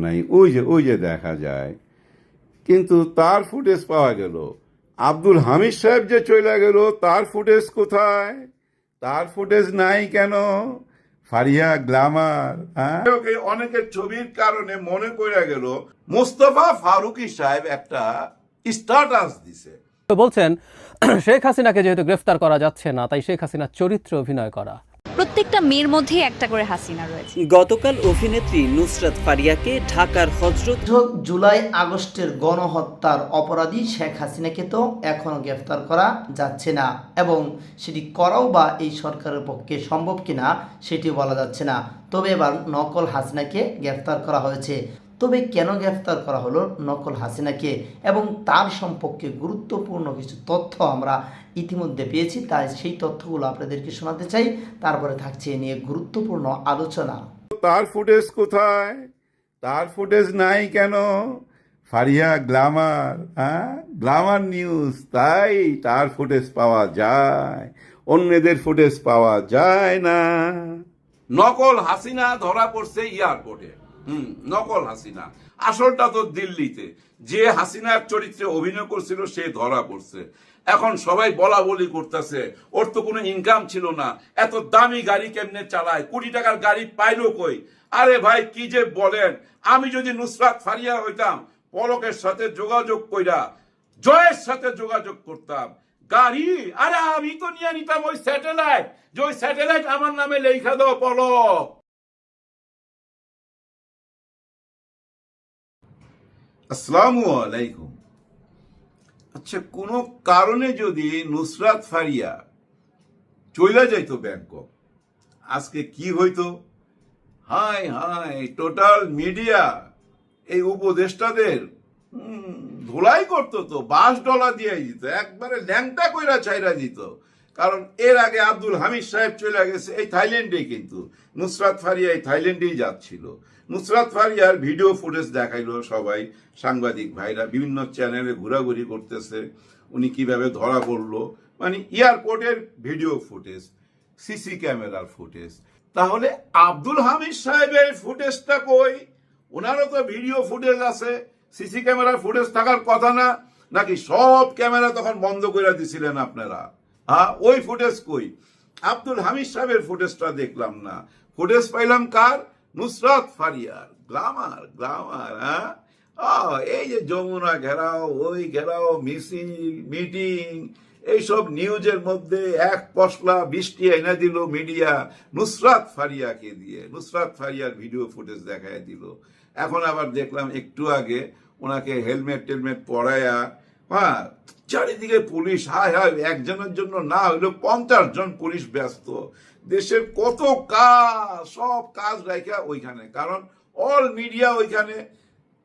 নাই ওই যে ওই যে দেখা যায়। কিন্তু তার ফুটেজ পাওয়া গেল। আব্দুল হামিদ সাহেব যে চলে গেল তার ফুটেজ কোথায়? তার ফুটেজ নাই কেন? ফারিয়া গ্লামার হ্যাঁ? ওকে অনেকের ছবির কারণে মনে পড়ে গেল মোস্তফা ফারুকি সাহেব একটা স্টার্টাস দিছে। তো বলছেন শেখ হাসিনাকে যেহেতু গ্রেফতার করা যাচ্ছে না তাই শেখ হাসিনার চরিত্রে অভিনয় করা। প্রত্যেকটা মেয়ের মধ্যে একটা করে হাসিনা রয়েছে। গতকাল অভিনেত্রী নুসরাত ফারিয়াকে ঢাকার হজরত জুলাই আগস্টের গণহত্যার অপরাধী শেখ হাসিনাকে তো এখনও গ্রেফতার করা যাচ্ছে না এবং সেটি করাও বা এই সরকারের পক্ষে সম্ভব কিনা সেটি বলা যাচ্ছে না। তবে এবার নকল হাসিনাকে গ্রেফতার করা হয়েছে। তবে কেন গ্রেফতার করা হলো নকল হাসিনাকে এবং তার সম্পর্কে গুরুত্বপূর্ণ কিছু তথ্য আমরা ইতিমধ্যে পেয়েছি, তাই সেই তথ্যগুলো আপনাদেরকে শোনাতে চাই। তারপরে থাকছে এ নিয়ে গুরুত্বপূর্ণ আলোচনা। তার ফুটেজ কোথায়? তার ফুটেজ নাই কেন? ফারিয়া, গ্লামার হ্যাঁ? গ্লামার নিউজ, তাই তার ফুটেজ পাওয়া যায়, অন্যদের ফুটেজ পাওয়া যায় না। নকল হাসিনা ধরা পড়ছে এয়ারপোর্টে হুম, নকল হাসিনা। আসলটা তো দিল্লিতে। যে হাসিনার চরিত্রে অভিনয় করছিল, সে ধরা পড়ছে। এখন সবাই বলা বলি করতেছে, ওর তো কোনো ইনকাম ছিল না। এত দামি গাড়ি কেমনে চালায়? কোটি টাকার গাড়ি পাইলো কই? আরে ভাই, কি যে বলেন? আমি যদি নুসরাত ফারিয়া হইতাম, পলকের সাথে যোগাযোগ কইরা, জয়ের সাথে যোগাযোগ করতাম। গাড়ি? আরে আমি তো নিয়ে নিতাম ওই স্যাটেলাইট। যে ওই স্যাটেলাইট আমার নামে লেখা দাও, পলক। আসসালামু আলাইকুম। আচ্ছা কোনো কারণে যদি নুসরাত ফারিয়া চইলা যাইতো ব্যাংকক, আজকে কি হইতো? হাই হাই টোটাল মিডিয়া, এই উপদেষ্টাদের ধোলাই করতো তো বাস ডলা দিয়ে দিত, একবারে ল্যাংটা কইরা চাইরা দিত। কারণ এর আগে আব্দুল হামিদ সাহেব চলে গেছে, এই থাইল্যান্ডে কিন্তু। নুসরাত ফারিয়া এই থাইল্যান্ডেই যাচ্ছিল। নুসরাত ফারিয়ার ভিডিও ফুটেজ দেখাইলো সবাই, সাংবাদিক ভাইরা, বিভিন্ন চ্যানেলে ঘোরাঘুরি করতেছে, উনি কীভাবে ধরা পড়ল মানে এয়ারপোর্টের ভিডিও ফুটেজ, সিসি ক্যামেরার ফুটেজ। তাহলে আব্দুল হামিদ সাহেবের ফুটেজটা কই? ওনারও তো ভিডিও ফুটেজ আছে, সিসি ক্যামেরার ফুটেজ থাকার কথা না, নাকি সব ক্যামেরা তখন বন্ধ করে দিছিলেন আপনারা? হ্যাঁ ওই ফুটেজ কই? আব্দুল হামিদ সাহেবের ফুটেজটা দেখলাম না। ফুটেজ পাইলাম কার? নুসরাত ফারিয়ার, গ্লামার গ্লামার হ্যাঁ? এই যে যমুনা ঘেরাও, ওই ঘেরাও, মিছিল, মিটিং, এইসব নিউজের মধ্যে এক পশলা বৃষ্টি এনে দিল মিডিয়া। নুসরাত ফারিয়াকে দিয়ে, নুসরাত ফারিয়ার ভিডিও ফুটেজ দেখায় দিল। এখন আবার দেখলাম একটু আগে ওনাকে হেলমেট টেলমেট পরায়া হ্যাঁ চারিদিকে পুলিশ, হায় হায়, একজনের জন্য না হইল পঞ্চাশ জন পুলিশ ব্যস্ত। দেশের কত কাজ, সব কাজ রাখা ওইখানে। কারণ অল মিডিয়া ওইখানে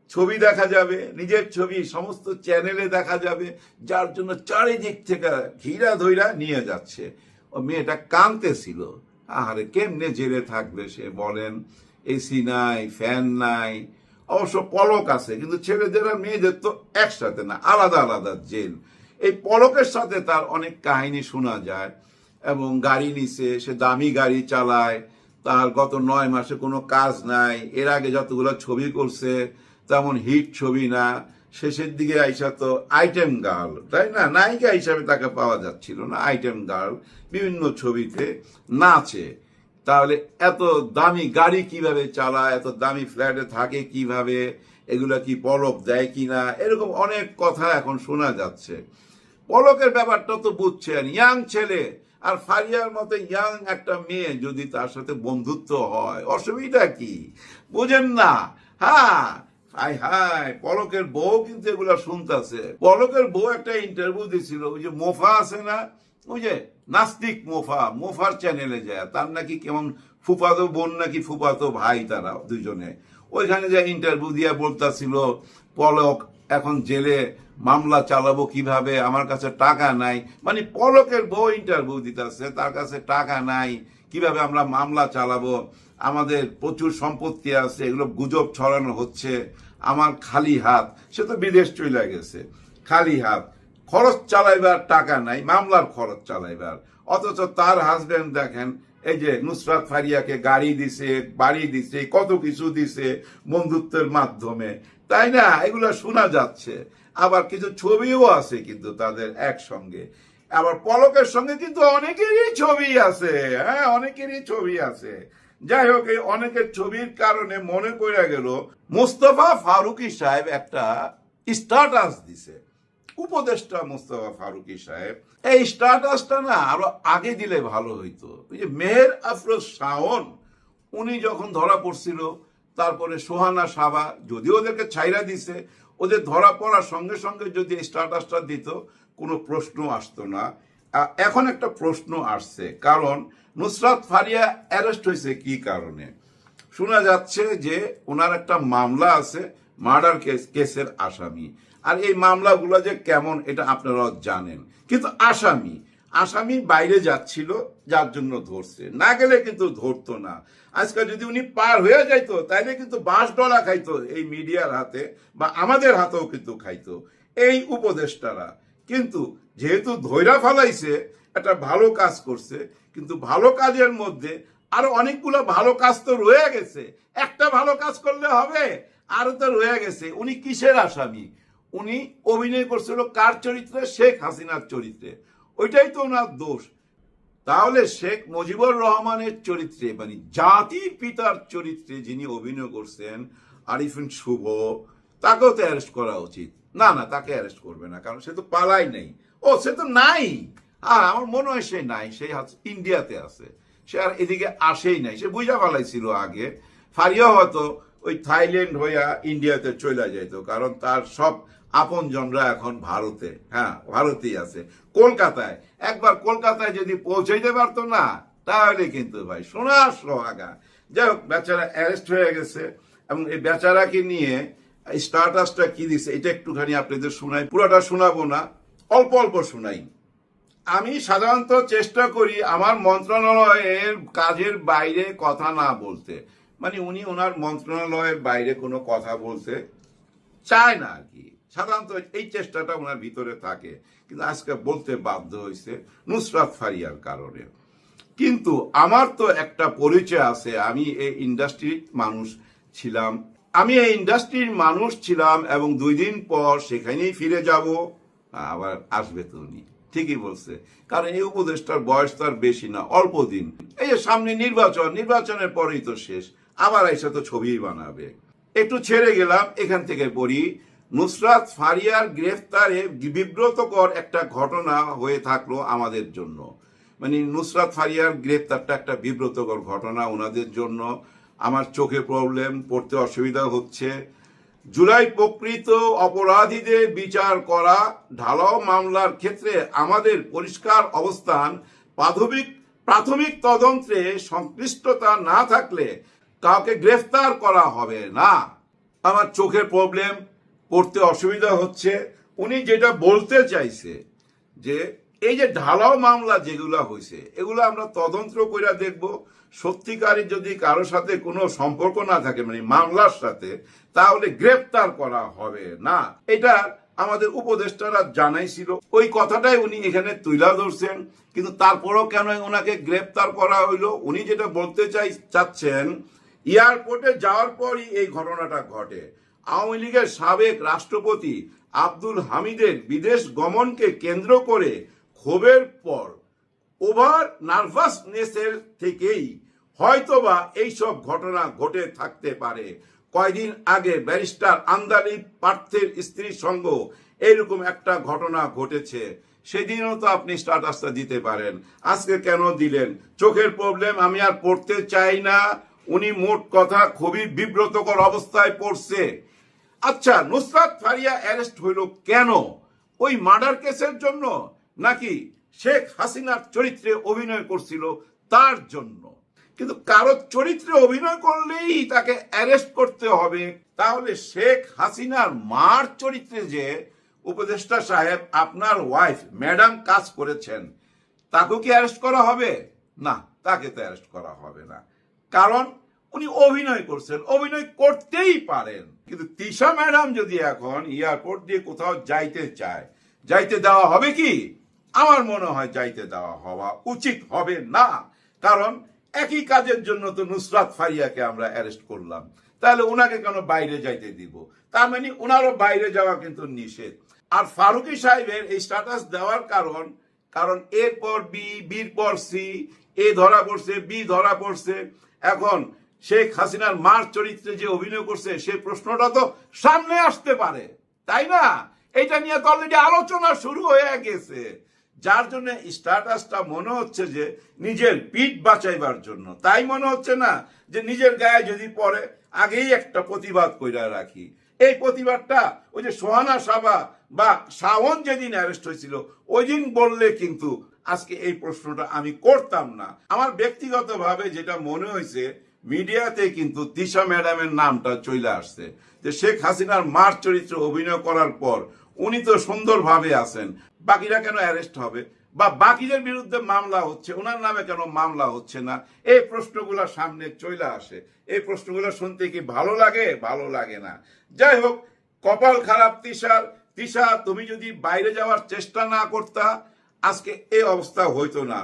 ছবি দেখা যাবে, নিজের ছবি, সমস্ত চ্যানেলে দেখা যাবে, যার জন্য চারিদিক থেকে ঘিরা ধইরা নিয়ে যাচ্ছে। ও মেয়েটা কাঁদতেছিল আহারে, কেমনে জেলে থাকবে সে, বলেন? এসি নাই ফ্যান নাই, অবশ্য পলক আছে, কিন্তু ছেলেদের আর মেয়েদের তো একসাথে না, আলাদা আলাদা জেল। এই পলকের সাথে তার অনেক কাহিনী শোনা যায়। এবং গাড়ি নিছে, সে দামি গাড়ি চালায়, তার গত নয় মাসে কোনো কাজ নাই, এর আগে যতগুলো ছবি করছে, তেমন হিট ছবি না, শেষের দিকে আইসা তো আইটেম গার্ল তাই না? নায়িকা হিসাবে তাকে পাওয়া যাচ্ছিল না আইটেম গার্ল বিভিন্ন ছবিতে নাচে। তাহলে এত দামি গাড়ি কীভাবে চালায়, এত দামি ফ্ল্যাটে থাকে কীভাবে, এগুলা কি পলক দেয় কি না এরকম অনেক কথা এখন শোনা যাচ্ছে। পলকের ব্যাপারটা তো বুঝছেন ইয়াং ছেলে আর ফারিয়ার মতো ইয়াং একটা মেয়ে যদি তার সাথে বন্ধুত্ব হয়, অসুবিধা কি? বুঝেন না। হ্যাঁ হাই হাই, পলকের বউ কিন্তু এগুলা শুনতেছে। পলকের বউ একটা ইন্টারভিউ দিছিল, ওই যে মোফা আছে না? ওই যে নাস্তিক মোফা, মোফার চ্যানেলে যায়। তার নাকি কেমন ফুফাতো বোন নাকি ফুফাতো ভাই তারা দুজনে। ওইখানে যে ইন্টারভিউ দিয়ে বলতাছিল, পলক এখন জেলে মামলা চালাবো কীভাবে? আমার কাছে টাকা নাই। মানে পলকের বউ ইন্টারভিউ দিতেছে, তার কাছে টাকা নাই। কীভাবে আমরা মামলা চালাবো? আমাদের প্রচুর সম্পত্তি আছে, এগুলো গুজব ছড়ানো হচ্ছে। আমার খালি হাত, সে তো বিদেশ চলে গেছে। খালি হাত। খরচ চালাইবার টাকা নাই, মামলার খরচ চালাইবার। অথচ তার হাজবেন্ড দেখেন, এই যে নুসরাত ফারিয়াকে গাড়ি দিছে, বাড়ি দিছে, কত কিছু দিছে বন্ধুত্বের মাধ্যমে। তাই না? এগুলো শোনা যাচ্ছে। আবার কিছু ছবিও আছে কিন্তু তাদের একসঙ্গে। আবার পলকের সঙ্গে কিন্তু অনেকেরই ছবি আছে হ্যাঁ অনেকেরই ছবি আছে। যাই হোক, এই অনেকের ছবির কারণে মনে পড়ে গেল, মোস্তফা ফারুকি সাহেব একটা স্ট্যাটাস দিছে। উপদেষ্টা মোস্তফা ফারুকি সাহেব। এই স্ট্যাটাসটা না আরও আগে দিলে ভালো হইতো। ওই যে মেহের আফরোজ শাওন, উনি যখন ধরা পড়ছিল তারপরে সোহানা সাবা যদিও ওদেরকে ছাইরা দিছে, ওদের ধরা পড়ার সঙ্গে সঙ্গে যদি স্ট্যাটাসটা দিত, কোনো প্রশ্ন আসতো না। এখন একটা প্রশ্ন আসছে, কারণ নুসরাত ফারিয়া অ্যারেস্ট হয়েছে কি কারণে? শোনা যাচ্ছে যে ওনার একটা মামলা আছে, মার্ডার কেস, কেসের আসামি। আর এই মামলাগুলো যে কেমন, এটা আপনারা জানেন। কিন্তু আসামি আসামি বাইরে যাচ্ছিল, যার জন্য ধরছে। না গেলে কিন্তু ধরতো না। আজকে যদি উনি পার হয়ে যাইতো, তাইলে কিন্তু বাঁশ ডলা খাইতো এই মিডিয়ার হাতে বা আমাদের হাতেও কিন্তু খাইতো এই উপদেষ্টারা। কিন্তু যেহেতু ধৈরা ফালাইছে, একটা ভালো কাজ করছে, কিন্তু ভালো কাজের মধ্যে আরও অনেকগুলো ভালো কাজ তো রয়ে গেছে। একটা ভালো কাজ করলে হবে, আরও তো রয়ে গেছে। উনি কিসের আসামি? উনি অভিনয় করছিল কার চরিত্রে? শেখ হাসিনার চরিত্রে। ওইটাই তো ওনার দোষ। তাহলে শেখ মুজিবুর রহমানের চরিত্রে মানে জাতির পিতার চরিত্রে যিনি অভিনয় করছেন, আরিফিন শুভ, তাকেও তো অ্যারেস্ট করা উচিত। না না, তাকে অ্যারেস্ট করবে না, কারণ সে তো পালাই নেই। ও, সে তো নাই! হ্যাঁ আমার মনে হয় সে নাই, সে ইন্ডিয়াতে আছে। সে আর এদিকে আসেই নাই, সে বুঝা পালাইছিল আগে। ফারিয়া হয়তো ওই থাইল্যান্ড হইয়া ইন্ডিয়াতে চলে যেত কারণ তার সব আপন জনরা এখন ভারতে হ্যাঁ ভারতেই আছে। কলকাতায় একবার কলকাতায় যদি পৌঁছাইতে পারতো না, তাহলে কিন্তু ভাই সোনার সোহাগা। যাই হোক, বেচারা অ্যারেস্ট হয়ে গেছে এবং এই বেচারাকে নিয়ে স্টার্টাসটা কি দিছে, এটা একটুখানি আপনাদের শোনাই। পুরোটা শোনাবো না, অল্প অল্প শোনাই। আমি সাধারণত চেষ্টা করি আমার মন্ত্রণালয়ের কাজের বাইরে কথা না বলতে। মানে উনি ওনার মন্ত্রণালয়ের বাইরে কোনো কথা বলতে চায় না আর কি। সাধারণত এই চেষ্টাটা ওনার ভিতরে থাকে। কিন্তু আজকে বলতে বাধ্য হয়েছে নুসরাত ফারিয়ার কারণে। কিন্তু আমার তো একটা পরিচয় আছে, আমি এই ইন্ডাস্ট্রির মানুষ ছিলাম। আমি এই ইন্ডাস্ট্রির মানুষ ছিলাম এবং দুই দিন পর সেখানেই ফিরে যাব, আবার আসবে তো উনি। ঠিকই বলছে। কারণ এই উপদেষ্টার বয়স তো আর বেশি না, অল্প দিন। এই যে সামনে নির্বাচন, নির্বাচনের পরেই তো শেষ, আবার এসে তো ছবি বানাবে। একটু ছেড়ে গেলাম, এখান থেকে পড়ি। নুসরাত ফারিয়ার গ্রেফতারে বিব্রতকর একটা ঘটনা হয়ে থাকল আমাদের জন্য। মানে নুসরাত ফারিয়ার গ্রেফতারটা একটা বিব্রতকর ঘটনা ওনাদের জন্য। আমার চোখে প্রবলেম পড়তে অসুবিধা হচ্ছে। জুলাই প্রকৃত অপরাধীদের বিচার করা, ঢালাও মামলার ক্ষেত্রে আমাদের পরিষ্কার অবস্থান, প্রাথমিক প্রাথমিক তদন্তে সংশ্লিষ্টতা না থাকলে কাউকে গ্রেফতার করা হবে না। আমার চোখের প্রবলেম পড়তে অসুবিধা হচ্ছে। উনি যেটা বলতে চাইছে যে, এই যে ঢালাও মামলা যেগুলো হয়েছে এগুলো আমরা তদন্ত করে দেখব। সত্যিকারই যদি কারও সাথে কোনো সম্পর্ক না থাকে মানে মামলার সাথে, তাহলে গ্রেফতার করা হবে না। এটা আমাদের উপদেষ্টারা জানাইছিল। ওই কথাটাই উনি এখানে তুলা ধরছেন, কিন্তু তারপরও কেন ওনাকে গ্রেফতার করা হইল? উনি যেটা বলতে চাই, চাচ্ছেন, এয়ারপোর্টে যাওয়ার পরই এই ঘটনাটা ঘটে। আওয়ামী লীগের সাবেক রাষ্ট্রপতি আব্দুল হামিদের বিদেশ গমনকে কেন্দ্র করে ক্ষোভের পর ওভার নার্ভাসনেসের থেকেই হয়তোবা এইসব ঘটনা ঘটে থাকতে পারে। কয়দিন আগে ব্যারিস্টার আন্দালি পার্থের স্ত্রীর সঙ্গ এরকম একটা ঘটনা ঘটেছে। সেদিনও তো আপনি স্ট্যাটাসটা দিতে পারেন। আজকে কেন দিলেন? চোখের প্রবলেম, আমি আর পড়তে চাই না। উনি মোট কথা খুবই বিব্রতকর অবস্থায় পড়ছে। আচ্ছা নুসরাত ফারিয়া অ্যারেস্ট হইল কেন? ওই মার্ডার কেসের জন্য নাকি শেখ হাসিনার চরিত্রে অভিনয় করছিল তার জন্য? কিন্তু কারও চরিত্রে অভিনয় করলেই তাকে অ্যারেস্ট করতে হবে। তাহলে শেখ হাসিনার মার চরিত্রে যে উপদেষ্টা সাহেব আপনার ওয়াইফ ম্যাডাম কাজ করেছেন, তাকেও কি অ্যারেস্ট করা হবে? না, তাকে তো অ্যারেস্ট করা হবে না। কারণ উনি অভিনয় করছেন। অভিনয় করতেই পারেন। কিন্তু তিশা ম্যাডাম যদি এখন এয়ারপোর্ট দিয়ে কোথাও যাইতে চায়, যাইতে দেওয়া হবে কি? আমার মনে হয় যাইতে দেওয়া হওয়া উচিত হবে না। কারণ একই কাজের জন্য তো নুসরাত ফারিয়াকে আমরা অ্যারেস্ট করলাম। তাহলে ওনাকে কেন বাইরে যাইতে দিব? তার মানে ওনারও বাইরে যাওয়া কিন্তু নিষেধ। আর ফারুকি সাহেবের এই স্ট্যাটাস দেওয়ার কারণ কারণ এর পর বি, বির পর সি, এ ধরা পড়ছে, বি ধরা পড়ছে। এখন শেখ হাসিনার মার চরিত্রে যে অভিনয় করছে সেই প্রশ্নটা তো সামনে আসতে পারে। তাই না? এটা নিয়ে তো অলরেডি আলোচনা শুরু হয়ে গেছে। যার জন্য স্ট্যাটাসটা মনে হচ্ছে যে নিজের পিঠ বাঁচাইবার জন্য। তাই মনে হচ্ছে না যে নিজের গায়ে যদি পড়ে, আগেই একটা প্রতিবাদ কইরা রাখি। এই প্রতিবাদটা ওই যে সোহানা সাবা বা শাওন যেদিন অ্যারেস্ট হয়েছিল ওই দিন বললে কিন্তু আজকে এই প্রশ্নটা আমি করতাম না। আমার ব্যক্তিগতভাবে যেটা মনে হয়েছে মিডিয়াতে কিন্তু তিশা ম্যাডামের নামটা চলে আসছে যে শেখ হাসিনার মার চরিত্রে অভিনয় করার পর উনি তো সুন্দরভাবে আছেন। বাকিরা কেন অ্যারেস্ট হবে? বা বাকিদের বিরুদ্ধে মামলা হচ্ছে ওনার নামে কেন মামলা হচ্ছে না? এই প্রশ্নগুলো সামনে চলে আসে। এই প্রশ্নগুলো শুনতে কি ভালো লাগে? ভালো লাগে না। যাই হোক, কপাল খারাপ তিশার তিশা, তুমি যদি বাইরে যাওয়ার চেষ্টা না করতা, আজকে এই অবস্থা হইতো না।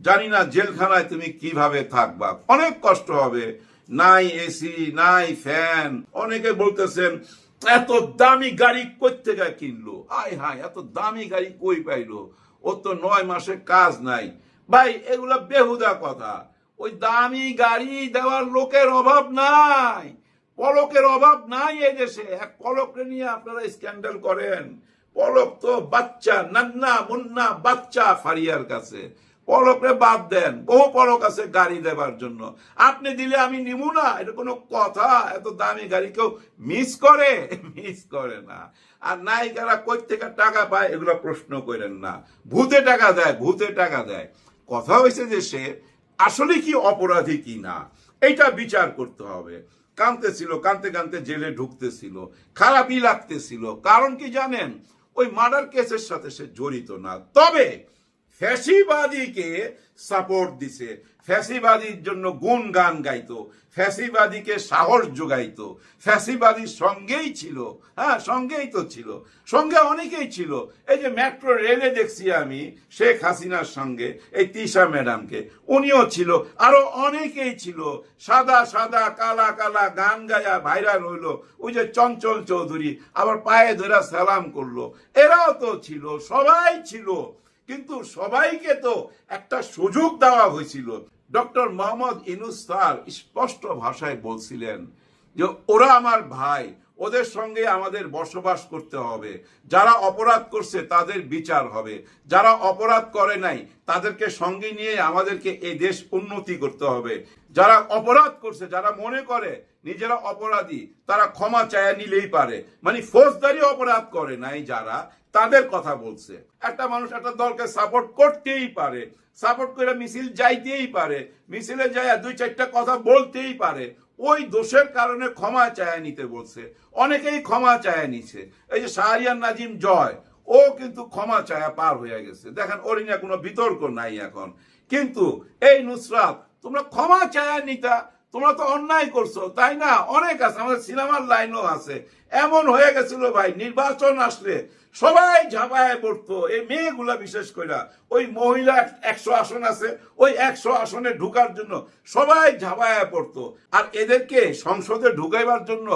জানি না জেলখানায় তুমি কীভাবে থাকবা। অনেক কষ্ট হবে। নাই এসি, নাই ফ্যান। অনেকে বলতেছেন, এত দামি গাড়ি কই থেকে কিনলো? আয় হায় এত দামি গাড়ি কই পাইলো? ওর তো নয় মাসে কাজ নাই। ভাই, এগুলা বেহুদা কথা। ওই দামি গাড়ি দেওয়ার লোকের অভাব নাই। পলকের অভাব নাই এই দেশে। এক পলককে নিয়ে আপনারা স্ক্যান্ডাল করেন। পলক তো বাচ্চা, নান্না, মুন্না, বাচ্চা ফারিয়ার কাছে। পলকরে বাদ দেন। বহু পলক আছে গাড়ি দেবার জন্য। আপনি দিলে আমি নিমু না, এটা কোনো কথা। এত দামি গাড়ি কেউ মিস করে? মিস করে না। আর নায়িকারা কই থেকে টাকা পায়, এগুলো প্রশ্ন করেন না। ভূতে টাকা দেয়, ভূতে টাকা দেয়। কথা হয়েছে যে সে আসলে কি অপরাধী কি না এটা বিচার করতে হবে। কাঁদতেছিল, কাঁদতে কাঁদতে জেলে ঢুকতেছিল, খারাপই লাগতেছিল। কারণ কি জানেন? ওই মার্ডার কেসের সাথে সে জড়িত না। তবে ফ্যাসিবাদীকে সাপোর্ট দিছে। ফ্যাসিবাদীর জন্য গুণ গান গাইতো। ফ্যাসিবাদীকে সাহস যোগাইতো। ফ্যাসিবাদীর সঙ্গেই ছিল। হ্যাঁ সঙ্গেই তো ছিল। সঙ্গে অনেকেই ছিল। এই যে মেট্রো রেলে দেখছি আমি, শেখ হাসিনার সঙ্গে, এই তিশা ম্যাডামকে। উনিও ছিল। আরও অনেকেই ছিল। সাদা সাদা, কালা কালা গান গায়া ভাইরাল হইল। ওই যে চঞ্চল চৌধুরী, আবার পায়ে ধরে সালাম করল। এরাও তো ছিল। সবাই ছিল। কিন্তু সবাইকে তো একটা সুযোগ দেওয়া হয়েছিল। ডক্টর মোহাম্মদ ইনুস স্যার স্পষ্ট ভাষায় বলছিলেন যে, ওরা আমার ভাই, ওদের সঙ্গে আমাদের বসবাস করতে হবে। যারা অপরাধ করছে, তাদের বিচার হবে। যারা অপরাধ করে নাই, তাদেরকে সঙ্গে নিয়ে আমাদেরকে এই দেশ উন্নতি করতে হবে। যারা অপরাধ করছে, যারা মনে করে নিজেরা অপরাধী, তারা ক্ষমা চায়া নিলেই পারে। মানে ফৌজদারি অপরাধ করে নাই যারা তাদের কথা বলছে। একটা মানুষ একটা দলকে সাপোর্ট করতেই পারে। সাপোর্ট করে মিছিল যাইতেই পারে। মিছিলে যায় দুই চারটা কথা বলতেই পারে। ওই দোষের কারণে ক্ষমা চায় নিতে বলছে। অনেকেই ক্ষমা চায় নিছে। এই যে শাহরিয়ার নাজিম জয়, ও কিন্তু ক্ষমা চায়া পার হয়ে গেছে। দেখেন, ওর কোনো বিতর্ক নাই এখন। কিন্তু এই নুসরাত, তোমরা ক্ষমা চায়া নিতা তোমরা তো অন্যায় করছ, তাই না? অনেক আছে, আমাদের সিনেমার লাইনও আছে। এমন হয়ে গেছিল ভাই, নির্বাচন আসলে সবাই ঝাঁপায় পড়তো, এই মেয়েগুলা বিশেষ করে ওই মহিলা একশো আসন আছে, ওই একশো আসনে ঢুকার জন্য সবাই ঝাঁপায় পড়তো। আর এদেরকে সংসদে ঢুকাইবার জন্য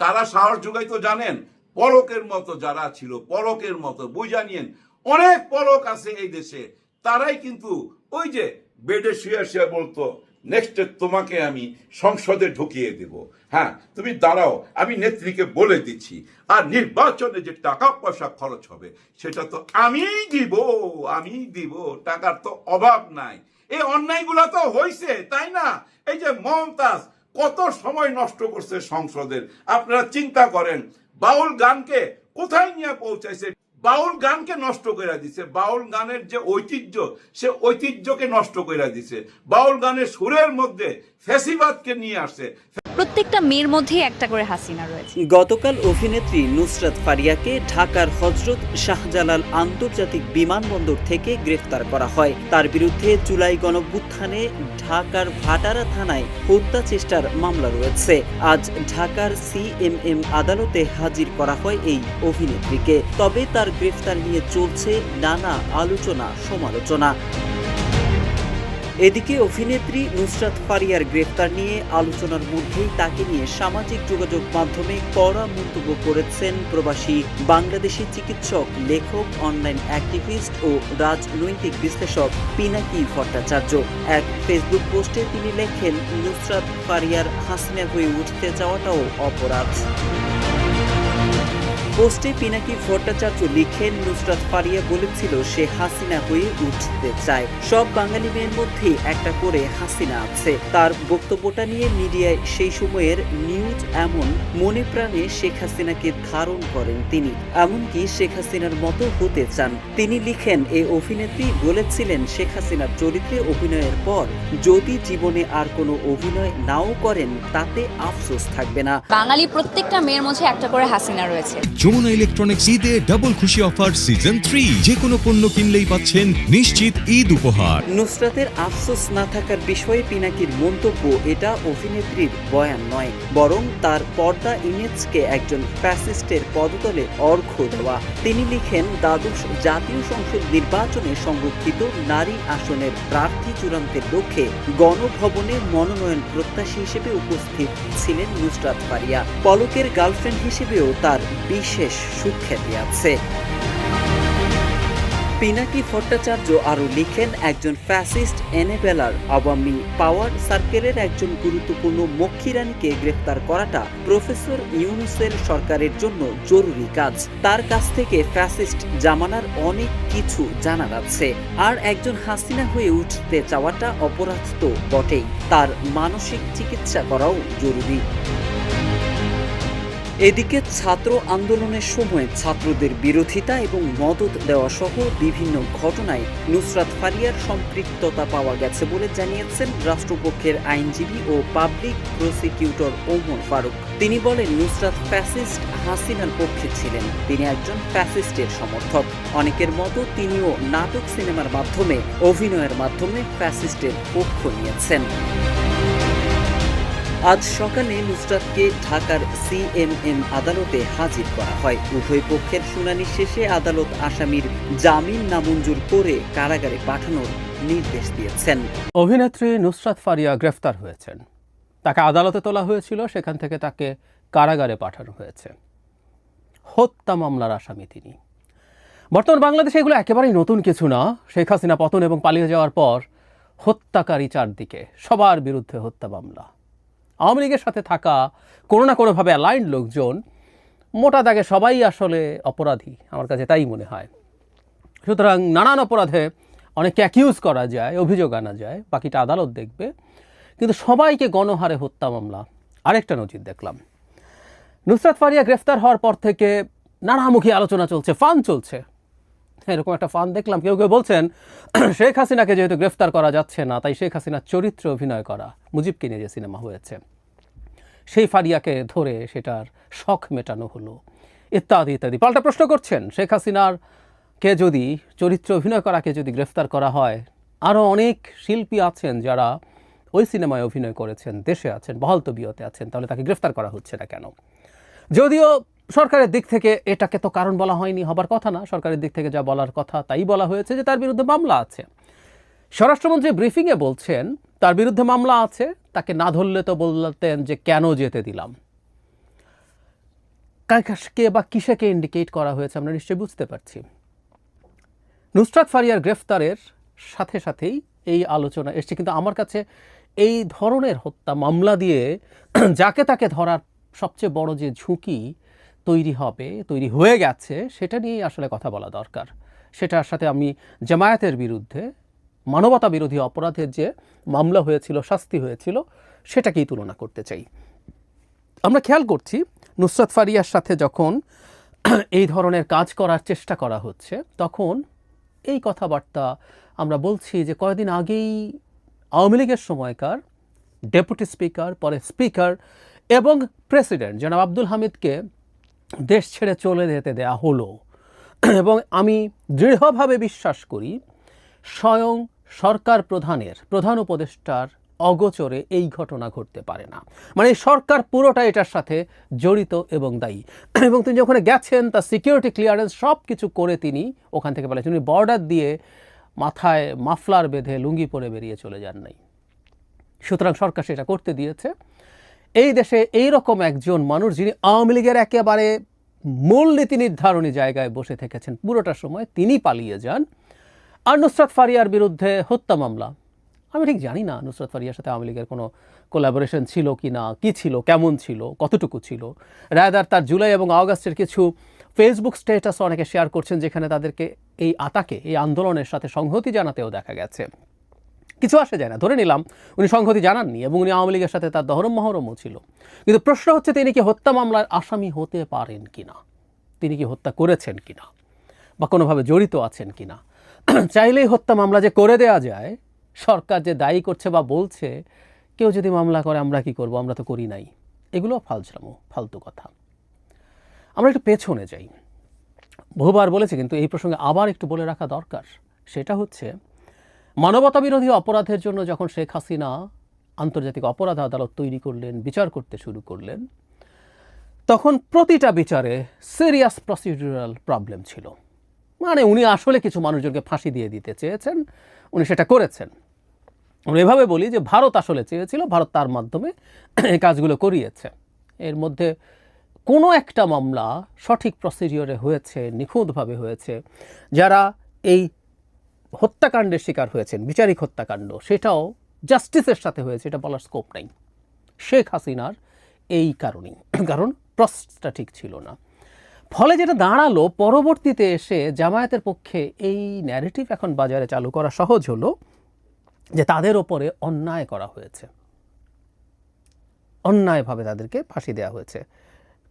কারা সাহস যোগাইতো জানেন, পলকের মতো যারা ছিল, পলকের মতো, বুঝা নিয়েন। অনেক পলক আছে এই দেশে, তারাই কিন্তু ওই যে বেডে শুয়ে শুয়ে বলতো নেক্সট তোমাকে আমি সংসদে ঢুকিয়ে দেব। হ্যাঁ তুমি দাঁড়াও, আমি নেত্রীকে বলে দিচ্ছি। আর নির্বাচনে যে টাকা পয়সা খরচ হবে, সেটা তো আমিই দিব আমি দিব, টাকার তো অভাব নাই। এই অন্যায়গুলো তো হয়েছে তাই না? এই যে মমতাজ কত সময় নষ্ট করছে সংসদের, আপনারা চিন্তা করেন, বাউল গানকে কোথায় নিয়ে পৌঁছাইছে? বাউল গানকে নষ্ট করে দিছে। বাউল গানের যে ঐতিহ্য, সে ঐতিহ্যকে নষ্ট করে দিছে। বাউল গানের সুরের মধ্যে ফেসিবাদকে নিয়ে আসছে। প্রত্যেকটা মেয়ের মধ্যে একটা করে হাসিনা রয়েছে। গতকাল অভিনেত্রী নুসরাত ফারিয়াকে ঢাকার হজরত শাহজালাল আন্তর্জাতিক বিমানবন্দর থেকে গ্রেফতার করা হয়। তার বিরুদ্ধে জুলাই গণভ্যুত্থানে ঢাকার ভাটারা থানায় হত্যা চেষ্টার মামলা রয়েছে। আজ ঢাকার সিএমএম আদালতে হাজির করা হয় এই অভিনেত্রীকে। তবে তার গ্রেফতার নিয়ে চলছে নানা আলোচনা সমালোচনা এদিকে অভিনেত্রী নুসরাত ফারিয়ার গ্রেফতার নিয়ে আলোচনার মধ্যেই তাকে নিয়ে সামাজিক যোগাযোগ মাধ্যমে কড়া মন্তব্য করেছেন প্রবাসী বাংলাদেশি চিকিৎসক, লেখক, অনলাইন অ্যাক্টিভিস্ট ও রাজনৈতিক বিশ্লেষক পিনাকি ভট্টাচার্য। এক ফেসবুক পোস্টে তিনি লেখেন, নুসরাত ফারিয়ার হাসিনা হয়ে উঠতে যাওয়াটাও অপরাধ। পোস্টে পিনাকি ভট্টাচার্য লিখেন, নুসরাত ফারিয়া বলেছিল, সে হাসিনা হয়ে উঠতে চায়। সব বাঙালি মেয়ের মধ্যে একটা করে হাসিনা আছে। তার বক্তব্যটা নিয়ে মিডিয়ায় সেই সময়ের নিউজ এমন, মনে প্রাণে শেখ হাসিনাকে ধারণ করেন তিনি। এমনকি শেখ হাসিনার মতো হতে চান। তিনি লিখেন এই অভিনেত্রী বলেছিলেন, শেখ হাসিনার চরিত্রে অভিনয়ের পর যদি জীবনে আর কোনো অভিনয় নাও করেন, তাতে আফসোস থাকবে না। বাঙালি প্রত্যেকটা মেয়ের মধ্যে একটা করে হাসিনা রয়েছে। যমুনা ইলেকট্রনিক্স ঈদে ডাবল খুশি অফার সিজন থ্রি যে কোনো পণ্য কিনলেই পাচ্ছেন নিশ্চিত ঈদ উপহার। নুসরাতের আফসোস না থাকার বিষয়ে পিনাকির মন্তব্য, এটা অভিনেত্রীর বয়ান নয়, বরং তার পর্দা ইমেজকে একজন ফ্যাসিস্টের পদতলে অর্ঘ্য দেওয়া। তিনি লিখেন, দ্বাদশ জাতীয় সংসদ নির্বাচনে সংরক্ষিত নারী আসনের প্রার্থী চূড়ান্তের লক্ষ্যে গণভবনে মনোনয়ন প্রত্যাশী হিসেবে উপস্থিত ছিলেন নুসরাত পারিয়া পলকের গার্লফ্রেন্ড হিসেবেও তার বিশেষ সুখ্যাতি আছে। পিনাকি ভট্টাচার্য আরও লিখেন, একজন ফ্যাসিস্ট এনেবেলার আওয়ামী পাওয়ার সার্কেলের একজন গুরুত্বপূর্ণ মক্ষীরানীকে গ্রেফতার করাটা প্রফেসর ইউনুসের সরকারের জন্য জরুরি কাজ। তার কাছ থেকে ফ্যাসিস্ট জামানার অনেক কিছু জানা আছে আর একজন হাসিনা হয়ে উঠতে চাওয়াটা অপরাধ তো বটেই। তার মানসিক চিকিৎসা করাও জরুরি। এদিকে ছাত্র আন্দোলনের সময় ছাত্রদের বিরোধিতা এবং মদত দেওয়া সহ বিভিন্ন ঘটনায় নুসরাত ফারিয়ার সম্পৃক্ততা পাওয়া গেছে বলে জানিয়েছেন রাষ্ট্রপক্ষের আইনজীবী ও পাবলিক প্রসিকিউটর ওমর ফারুক। তিনি বলেন, নুসরাত ফ্যাসিস্ট হাসিনার পক্ষে ছিলেন। তিনি একজন ফ্যাসিস্টের সমর্থক। অনেকের মতো তিনিও নাটক সিনেমার মাধ্যমে, অভিনয়ের মাধ্যমে ফ্যাসিস্টের পক্ষ নিয়েছেন। আজ সকালে নুসরাতকে ঢাকার সিএমএম আদালতে হাজির করা হয়। উভয় পক্ষের শুনানি শেষে আদালত আসামির জামিন নামঞ্জুর করে কারাগারে পাঠানোর নির্দেশ দিয়েছেন। অভিনেত্রী নুসরাত ফারিয়া গ্রেফতার হয়েছেন। তাকে আদালতে তোলা হয়েছিল, সেখান থেকে তাকে কারাগারে পাঠানো হয়েছে। হত্যা মামলার আসামি তিনি। বর্তমান বাংলাদেশে এগুলো একেবারেই নতুন কিছু না। শেখ হাসিনা পতন এবং পালিয়ে যাওয়ার পর হত্যাকারী চারদিকে সবার বিরুদ্ধে হত্যা মামলা। আওয়ামী লীগের সাথে থাকা কোনো না কোনোভাবে অ্যালাইন্ড লোকজন মোটা দাগে সবাই আসলে অপরাধী, আমার কাছে তাই মনে হয়। সুতরাং নানান অপরাধে অনেককে অ্যাকিউজ করা যায়, অভিযোগ আনা যায়, বাকিটা আদালত দেখবে। কিন্তু সবাইকে গণহারে হত্যা মামলা, আরেকটা নজির দেখলাম। নুসরাত ফারিয়া গ্রেফতার হওয়ার পর থেকে নানামুখী আলোচনা চলছে, ফান চলছে। এরকম একটা ফান দেখলাম। কেউ কেউ বলছেন, শেখ হাসিনাকে যেহেতু গ্রেফতার করা যাচ্ছে না, তাই শেখ হাসিনার চরিত্রে অভিনয় করা মুজিবকে নিয়ে যে সিনেমা হয়েছে, সেই ফারিয়াকে ধরে সেটার শখ মেটানো হলো, ইত্যাদি ইত্যাদি। পাল্টা প্রশ্ন করছেন, শেখ হাসিনার কে যদি, চরিত্র অভিনয় করাকে যদি গ্রেফতার করা হয় আরও অনেক শিল্পী আছেন যারা ওই সিনেমায় অভিনয় করেছেন, দেশে আছেন, বহাল তবিয়তে আছেন, তাহলে তাকে গ্রেফতার করা হচ্ছে না কেন? যদিও সরকারের দিক থেকে এটাকে তো কারণ বলা হয়নি, হবার কথা না। সরকারের দিক থেকে যা বলার কথা তাই বলা হয়েছে যে তার বিরুদ্ধে মামলা আছে। স্বরাষ্ট্রমন্ত্রী ব্রিফিংয়ে বলছেন, তার বিরুদ্ধে মামলা আছে, তাকে না ধরলে তো বলতেন যে কেন যেতে দিলাম। কে বা কিসেকে ইন্ডিকেট করা হয়েছে আমরা নিশ্চয়ই বুঝতে পারছি। নুসরাত ফারিয়ার গ্রেফতারের সাথে সাথেই এই আলোচনা এসছে। কিন্তু আমার কাছে এই ধরনের হত্যা মামলা দিয়ে যাকে তাকে ধরার সবচেয়ে বড় যে ঝুঁকি তৈরি হবে, তৈরি হয়ে গেছে, সেটা নিয়েই আসলে কথা বলা দরকার। সেটার সাথে আমি জামায়াতের বিরুদ্ধে, মানবতা বিরোধী অপরাধের যে মামলা হয়েছিল, শাস্তি হয়েছিল, সেটাকেই তুলনা করতে চাই। আমরা খেয়াল করছি, নুসরাত ফারিয়ার সাথে যখন এই ধরনের কাজ করার চেষ্টা করা হচ্ছে, তখন এই কথাবার্তা আমরা বলছি যে কয়েকদিন আগেই আওয়ামী লীগের সময়কার ডেপুটি স্পিকার, পরে স্পিকার এবং প্রেসিডেন্ট জনাব আব্দুল হামিদকে দেশ ছেড়ে চলে যেতে দেয়া হলো। এবং আমি দৃঢ়ভাবে বিশ্বাস করি, স্বয়ং সরকার প্রধানের, প্রধান উপদেষ্টার অগোচরে এই ঘটনা ঘটতে পারে না। মানে সরকার পুরোটা এটার সাথে জড়িত এবং দায়ী। এবং তিনি যখন গেছেন, তার সিকিউরিটি ক্লিয়ারেন্স সব কিছু করে তিনি ওখান থেকে পালিয়েছেন। উনি বর্ডার দিয়ে মাথায় মাফলার বেঁধে লুঙ্গি পরে বেরিয়ে চলে যান নাই। সুতরাং সরকার সেটা করতে দিয়েছে। এই দেশে এই রকম একজন মানুষ যিনি আওয়ামী লীগের একেবারে মূল নীতি নির্ধারণী জায়গায় বসে থেকেছেন। পুরোটা সময় তিনি পালিয়ে যান। আর নুসরাত ফারিয়ার বিরুদ্ধে হত্যা মামলা। আমি ঠিক জানি না নুসরাত ফারিয়ার সাথে আওয়ামী লীগের কোনো কোলাবোরেশন ছিল কি না, কী ছিল, কেমন ছিল, কতটুকু ছিল। রায়দার তার জুলাই এবং আগস্টের কিছু ফেসবুক স্ট্যাটাস অনেকে শেয়ার করছেন, যেখানে তাদেরকে এই আতাকে, এই আন্দোলনের সাথে সংহতি জানাতেও দেখা গেছে। কিছু আসে যায় না। ধরে নিলাম উনি সংহতি জানাননি এবং উনি আওয়ামী লীগের সাথে তার দহরম মহরমও ছিল। কিন্তু প্রশ্ন হচ্ছে, তিনি কি হত্যা মামলার আসামি হতে পারেন কিনা? তিনি কি হত্যা করেছেন কিনা? বা কোনোভাবে জড়িত আছেন কিনা? চাইলেই হত্যা মামলা যে করে দেয়া যায়, সরকার যে দায়ী করছে বা বলছে, কেউ যদি মামলা করে, আমরা কি করব? আমরা তো করি নাই। এগুলো ফালছামো ফালতু কথা। আমরা একটু পেছনে যাই। বহুবার বলেছি, কিন্তু এই প্রসঙ্গে আবার একটু বলে রাখা দরকার। সেটা হচ্ছে মানবতা বিরোধী অপরাধের জন্য যখন শেখ হাসিনা আন্তর্জাতিক অপরাধ আদালত তৈরি করলেন, বিচার করতে শুরু করলেন, তখন প্রতিটা বিচারে সিরিয়াস প্রসিডিউরাল প্রবলেম ছিল। মানে উনি আসলে কিছু মানুষজনকে ফাঁসি দিয়ে দিতে চেয়েছেন, উনি সেটা করেছেন। আমরা এভাবে বলি যে ভারত আসলে চেয়েছিল, ভারত তার মাধ্যমে এই কাজগুলো করিয়েছে। এর মধ্যে কোনো একটা মামলা সঠিক প্রসিডিওরে হয়েছে, নিখুঁতভাবে হয়েছে। যারা এই হত্যাকাণ্ডের শিকার হয়েছেন, বিচারিক হত্যাকাণ্ড। সেটাও জাস্টিসের সাথে হয়েছে, এটা বলার স্কোপ নাই। শেখ হাসিনার এই কারণেই। কারণ প্রসেসটা ঠিক ছিল না। ফলে যেটা দাঁড়াল, পরবর্তীতে এসে জামায়াতের পক্ষে এই ন্যারেটিভ এখন বাজারে চালু করা সহজ হলো যে তাদের ওপরে অন্যায় করা হয়েছে। অন্যায়ভাবে তাদেরকে ফাঁসি দেওয়া হয়েছে।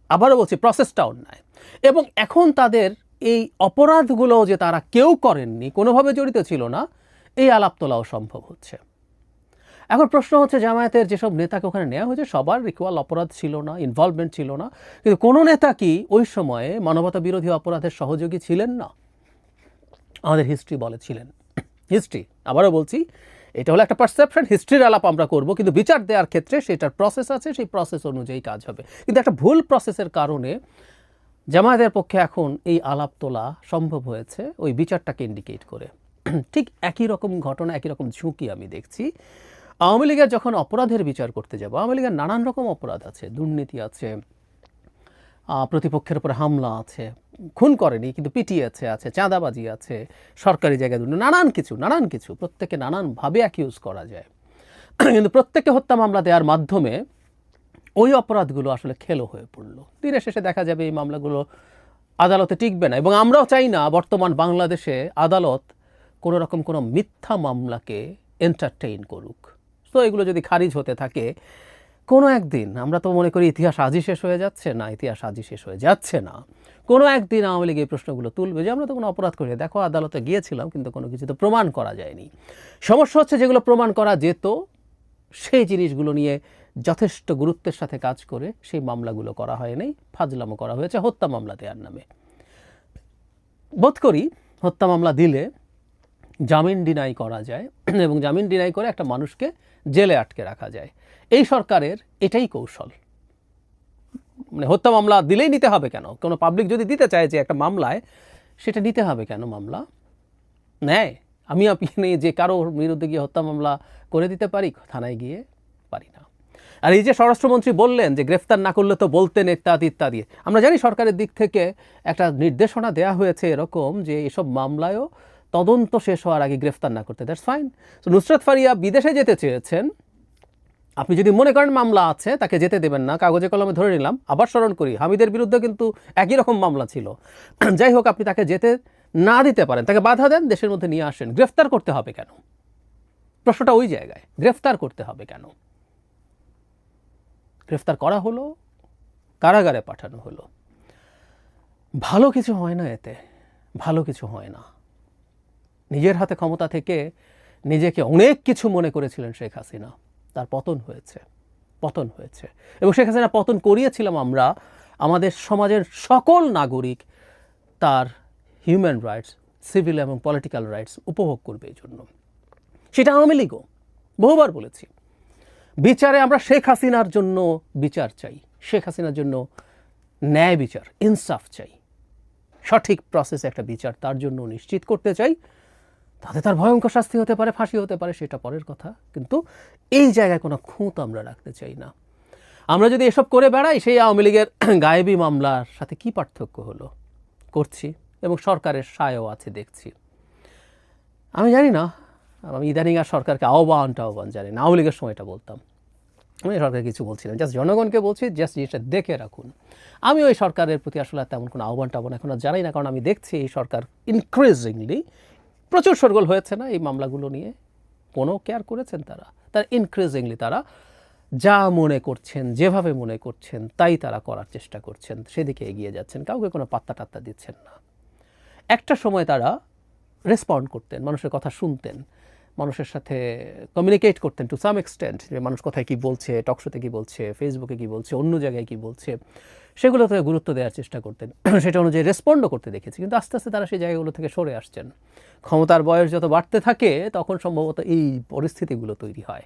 আবারও বলছি প্রসেসটা অন্যায়। এবং এখন তাদের এই অপরাধগুলো যে তারা কেউ করেননি, কোনোভাবে জড়িত ছিল না, এই আলাপ তোলাও সম্ভব হচ্ছে। এখন প্রশ্ন হচ্ছে, জামায়াতের যেসব নেতাকে ওখানে নেওয়া হয়েছে, সবার ইকুয়াল অপরাধ ছিল না ইনভলভমেন্ট ছিল না। কিন্তু কোনো নেতা কি ওই সময়ে মানবতা বিরোধী অপরাধের সহযোগী ছিলেন না? আমাদের হিস্ট্রি বলে ছিলেন। হিস্ট্রি আবারও বলছি, এটা হলো একটা পারসেপশন হিস্ট্রির আলাপ আমরা করব, কিন্তু বিচার দেওয়ার ক্ষেত্রে সেটার প্রসেস আছে, সেই প্রসেস অনুযায়ী কাজ হবে। কিন্তু একটা ভুল প্রসেসের কারণে জামায়াতের পক্ষে এখন এই আলাপ তোলা সম্ভব হয়েছে ওই বিচারটাকে ইন্ডিকেট করে। ঠিক একই রকম ঘটনা, একই রকম ঝুঁকি আমি দেখছি। আওয়ামী লীগের যখন অপরাধের বিচার করতে যাব, আওয়ামী লীগের নানান রকম অপরাধ আছে, দুর্নীতি আছে প্রতিপক্ষের উপরে হামলা আছে, খুন করেনি কিন্তু পিটিয়েছে আছে, চাঁদাবাজি আছে, সরকারি জায়গায় দুর্নীতি, নানান কিছু নানান কিছু প্রত্যেকে নানানভাবে অ্যাকিউজ করা যায়। কিন্তু প্রত্যেককে হত্যা মামলা দেওয়ার মাধ্যমে ওই অপরাধগুলো আসলে খেলো হয়ে পড়ল। দিনের শেষে দেখা যাবে এই মামলাগুলো আদালতে টিকবে না এবং আমরাও চাই না বর্তমান বাংলাদেশে আদালত কোনো রকম কোনো মিথ্যা মামলাকে এন্টারটেইন করুক। তো এগুলো যদি খারিজ হতে থাকে, কোনো একদিন, আমরা তো মনে করি ইতিহাস আজই শেষ হয়ে যাচ্ছে না, ইতিহাস আজই শেষ হয়ে যাচ্ছে না। কোনো একদিন আওয়ামী লীগ এই প্রশ্নগুলো তুলবে যে, আমরা তো কোনো অপরাধ করি দেখো, আদালতে গিয়েছিলাম, কিন্তু কোনো কিছু তো প্রমাণ করা যায়নি। সমস্যা হচ্ছে যেগুলো প্রমাণ করা যেত, সেই জিনিসগুলো নিয়ে যথেষ্ট গুরুত্বের সাথে কাজ করে সেই মামলাগুলো করা হয়নি ফাজলামো করা হয়েছে হত্যা মামলা দেওয়ার নামে। বোধ করি হত্যা মামলা দিলে জামিন ডিনাই করা যায় এবং জামিন ডিনাই করে একটা মানুষকে জেলে আটকে রাখা যায়। এই সরকারের এটাই কৌশল। মানে হত্যা মামলা দিলেই নিতে হবে কেন? কোনো পাবলিক যদি দিতে চায় যে একটা মামলায়, সেটা নিতে হবে কেন মামলা? নেয় আমি আপনি যে কারোর বিরুদ্ধে গিয়ে হত্যা মামলা করে দিতে পারি থানায় গিয়ে? আর এই যে স্বরাষ্ট্রমন্ত্রী বললেন যে গ্রেফতার না করলে তো বলতেন ইত্যাদি ইত্যাদি। আমরা জানি সরকারের দিক থেকে একটা নির্দেশনা দেয়া হয়েছে এরকম যে এসব মামলায়ও তদন্ত শেষ হওয়ার আগে গ্রেফতার না করতে। দ্যাটস ফাইন তো নুসরাত ফারিয়া বিদেশে যেতে চেয়েছেন। আপনি যদি মনে করেন মামলা আছে, তাকে যেতে দেবেন না। কাগজে কলমে ধরে নিলাম। আবার স্মরণ করি, হামিদের বিরুদ্ধে কিন্তু একই রকম মামলা ছিল। যাই হোক, আপনি তাকে যেতে না দিতে পারেন, তাকে বাধা দেন, দেশের মধ্যে নিয়ে আসেন। গ্রেফতার করতে হবে কেন? প্রশ্নটা ওই জায়গায়। গ্রেফতার করতে হবে কেন? গ্রেফতার করা হলো, কারাগারে পাঠানো হলো। ভালো কিছু হয় না এতে, ভালো কিছু হয় না। নিজের হাতে ক্ষমতা থেকে নিজেকে অনেক কিছু মনে করেছিলেন শেখ হাসিনা। তার পতন হয়েছে পতন হয়েছে। এবং শেখ হাসিনা পতন করিয়েছিলাম আমরা আমাদের সমাজের সকল নাগরিক তার হিউম্যান রাইটস সিভিল এবং পলিটিক্যাল রাইটস উপভোগ করবে এই জন্য। সেটা আওয়ামী লীগও বহুবার বলেছি। বিচারে আমরা শেখ হাসিনার জন্য বিচার চাই। শেখ হাসিনার জন্য ন্যায় বিচার, ইনসাফ চাই। সঠিক প্রসেসে একটা বিচার তার জন্য নিশ্চিত করতে চাই। তাতে তার ভয়ঙ্কর শাস্তি হতে পারে, ফাঁসি হতে পারে, সেটা পরের কথা। কিন্তু এই জায়গায় কোনো খুঁত আমরা রাখতে চাই না। আমরা যদি এসব করে বেড়াই, সেই আওয়ামী লীগের গায়েবী মামলার সাথে কি পার্থক্য হলো? করছি এবং সরকারের সায়ও আছে, দেখছি। আমি জানি না ইদানিং আর সরকারকে আহ্বান টাহ্বান জানি না আওয়ামী লীগের সময়টা বলতাম। আমি সরকার কিছু বলছিলাম। জাস্ট জনগণকে বলছি, জাস্ট জিনিসটা দেখে রাখুন। আমি ওই সরকারের প্রতি আসলে তেমন কোনো আহ্বান টাহ্বান এখন আর জানাই না, কারণ আমি দেখছি এই সরকার ইনক্রিজিংলি প্রচুর সরগোল হয়েছে না এই মামলাগুলো নিয়ে। কোনো কেয়ার করেছেন তারা? তার ইনক্রিজিংলি তারা যা মনে করছেন, যেভাবে মনে করছেন, তাই তারা করার চেষ্টা করছেন। সেদিকে এগিয়ে যাচ্ছেন। কাউকে কোনো পাত্তা টাত্তা দিচ্ছেন না। একটা সময় তারা রেসপন্ড করতেন, মানুষের কথা শুনতেন। মানুষের সাথে কমিউনিকেট করতেন টু সাম এক্সটেন্ট যে মানুষ কোথায় কী বলছে টকশোতে কী বলছে ফেসবুকে কী বলছে, অন্য জায়গায় কী বলছে, সেগুলোতে গুরুত্ব দেওয়ার চেষ্টা করতেন। সেটা অনুযায়ী রেসপন্ডও করতে দেখেছি, কিন্তু আস্তে আস্তে তারা সেই জায়গাগুলো থেকে সরে আসছেন। ক্ষমতার বয়স যত বাড়তে থাকে, তখন সম্ভবত এই পরিস্থিতিগুলো তৈরি হয়।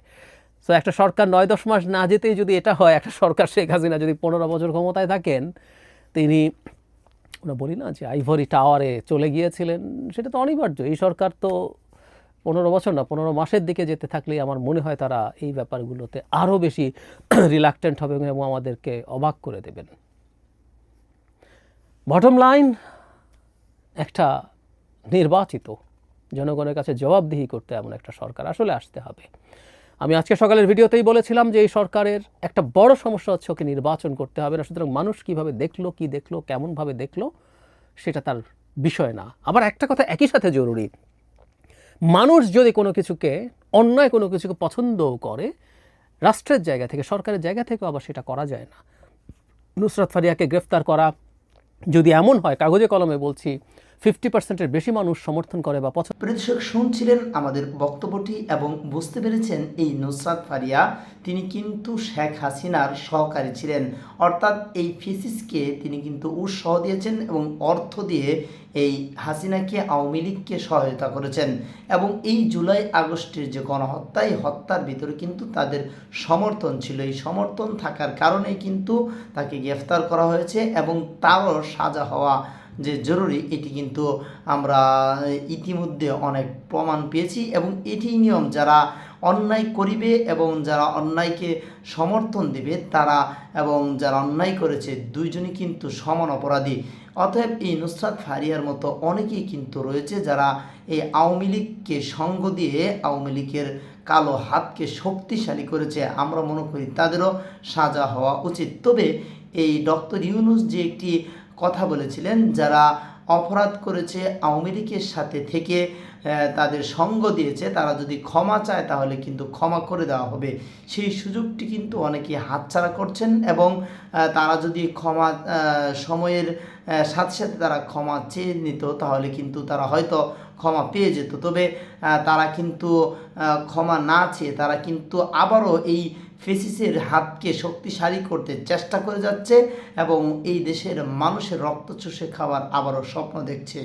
সো একটা সরকার নয় দশ মাস না যেতেই যদি এটা হয়, একটা সরকার শেখ হাসিনা যদি পনেরো বছর ক্ষমতায় থাকেন, তিনি, আমরা বলি না যে আইভরি টাওয়ারে চলে গিয়েছিলেন, সেটা তো অনিবার্য। এই সরকার তো পনেরো বছর না, পনেরো মাসের দিকে যেতে থাকলে আমার মনে হয় তারা এই ব্যাপারগুলোতে আরও বেশি রিলাক্টেন্ট হবে এবং আমাদেরকে অবাক করে দেবেন। বটম লাইন একটা নির্বাচিত জনগণের কাছে জবাবদিহি করতে এমন একটা সরকার আসলে আসতে হবে। আমি আজকে সকালের ভিডিওতেই বলেছিলাম যে এই সরকারের একটা বড় সমস্যা হচ্ছে ওকে নির্বাচন করতে হবে না, সুতরাং মানুষ কীভাবে দেখল, কি দেখল, কেমনভাবে দেখল, সেটা তার বিষয় না। আবার একটা কথা একই সাথে জরুরি মানুষ যদি কোনো কিছুকে, অন্যায় কোনো কিছুকে পছন্দও করে, রাষ্ট্রের জায়গা থেকে, সরকারের জায়গা থেকে আবার সেটা করা যায় না। নুসরাত ফারিয়াকে গ্রেফতার করা, যদি এমন হয়, কাগজে কলমে বলছি ফিফটি পার্সেন্টের বেশি মানুষ সমর্থন করে বা পছন্দ প্রিয়দর্শক শুনছিলেন আমাদের বক্তব্যটি এবং বুঝতে পেরেছেন এই নুসরাত ফারিয়া, তিনি কিন্তু শেখ হাসিনার সহকারী ছিলেন। অর্থাৎ এই ফিসিসকে তিনি কিন্তু উৎসাহ দিয়েছেন এবং অর্থ দিয়ে এই হাসিনাকে আওয়ামী লীগকে সহায়তা করেছেন। এবং এই জুলাই আগস্টের যে গণহত্যা, এই হত্যার ভিতরে কিন্তু তাদের সমর্থন ছিল। এই সমর্থন থাকার কারণেই কিন্তু তাকে গ্রেফতার করা হয়েছে এবং তারও সাজা হওয়া যে জরুরি, এটি কিন্তু আমরা ইতিমধ্যে অনেক প্রমাণ পেয়েছি এবং এটি নিয়ম যারা অন্যায় করিবে এবং যারা অন্যায়কে সমর্থন দিবে, তারা এবং যারা অন্যায় করেছে, দুইজনই কিন্তু সমান অপরাধী। অতএব এই নুসরাত ফারিয়ার মতো অনেকেই কিন্তু রয়েছে যারা এই আওয়ামী লীগকে সঙ্গ দিয়ে, আওয়ামী লীগের কালো হাতকে শক্তিশালী করেছে। আমরা মনে করি তাদেরও সাজা হওয়া উচিত। তবে এই ডক্টর ইউনুস যে একটি কথা বলেছিলেন, যারা অপরাধ করেছে আওয়ামী লীগের সাথে থেকে তাদের সঙ্গ দিয়েছে, তারা যদি ক্ষমা চায় তাহলে কিন্তু ক্ষমা করে দেওয়া হবে। সেই সুযোগটি কিন্তু অনেকে হাতছাড়া করছেন এবং তারা যদি ক্ষমা সময়ের সাথে সাথে তারা ক্ষমা চেয়ে নিত, তাহলে কিন্তু তারা হয়তো ক্ষমা পেয়ে যেত। তবে তারা কিন্তু ক্ষমা না চেয়ে তারা কিন্তু আবারও এই ফেসিসের হাতকে শক্তিশালী করতে চেষ্টা করে যাচ্ছে এবং এই দেশের মানুষের রক্ত চুষে খাওয়ার আবারও স্বপ্ন দেখছে।